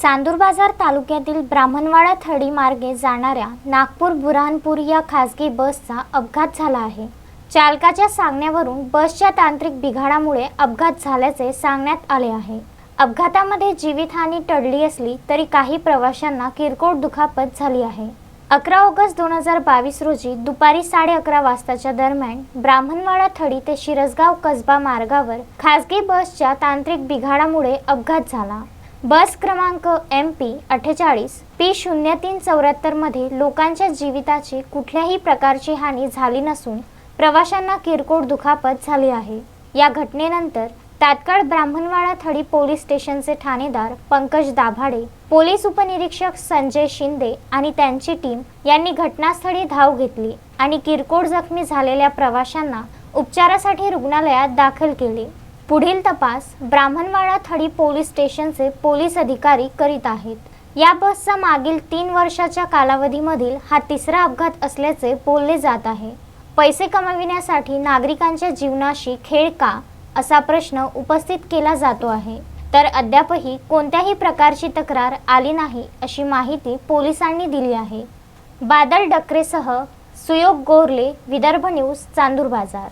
चांदूर बाजार तालुक्यातील ब्राह्मणवाडा थडी मार्गे जाणाऱ्या नागपूर बुरहानपूर या खासगी बसचा अपघात झाला आहे. चालकाच्या सांगण्यावरून बसच्या तांत्रिक बिघाडामुळे अपघात झाल्याचे सांगण्यात आले आहे. अपघातामध्ये जीवितहानी टळली असली तरी काही प्रवाशांना किरकोळ दुखापत झाली आहे. अकरा ऑगस्ट दोन हजार बावीस रोजी दुपारी साडे अकरा वाजताच्या दरम्यान ब्राह्मणवाडा थडी ते शिरसगाव कसबा मार्गावर खासगी बसच्या तांत्रिक बिघाडामुळे अपघात झाला. बस क्रमांक एम पी अठ्ठेचाळीस पी शून्य तीन चौऱ्याहत्तरमध्ये लोकांच्या जीविताची कुठल्याही प्रकारची हानी झाली नसून प्रवाशांना किरकोळ दुखापत झाली आहे. या घटनेनंतर तात्काळ ब्राह्मणवाडा थडी पोलीस स्टेशनचे ठाणेदार पंकज दाभाडे पोलीस उपनिरीक्षक संजय शिंदे आणि त्यांची टीम यांनी घटनास्थळी धाव घेतली आणि किरकोळ जखमी झालेल्या प्रवाशांना उपचारासाठी रुग्णालयात दाखल केले. पुढील तपास ब्राह्मणवाडा थडी पोलीस स्टेशनचे पोलीस अधिकारी करीत आहेत. या बसचा मागील तीन वर्षाच्या कालावधीमधील हा तिसरा अपघात असल्याचे बोलले जात आहे. पैसे कमविण्यासाठी नागरिकांच्या जीवनाशी खेळ का? असा प्रश्न उपस्थित केला जातो आहे. तर अद्यापही कोणत्याही प्रकारची तक्रार आली नाही अशी माहिती पोलिसांनी दिली आहे. बादल डकरेसह सुयोग गोरले विदर्भ न्यूज चांदूर बाजार.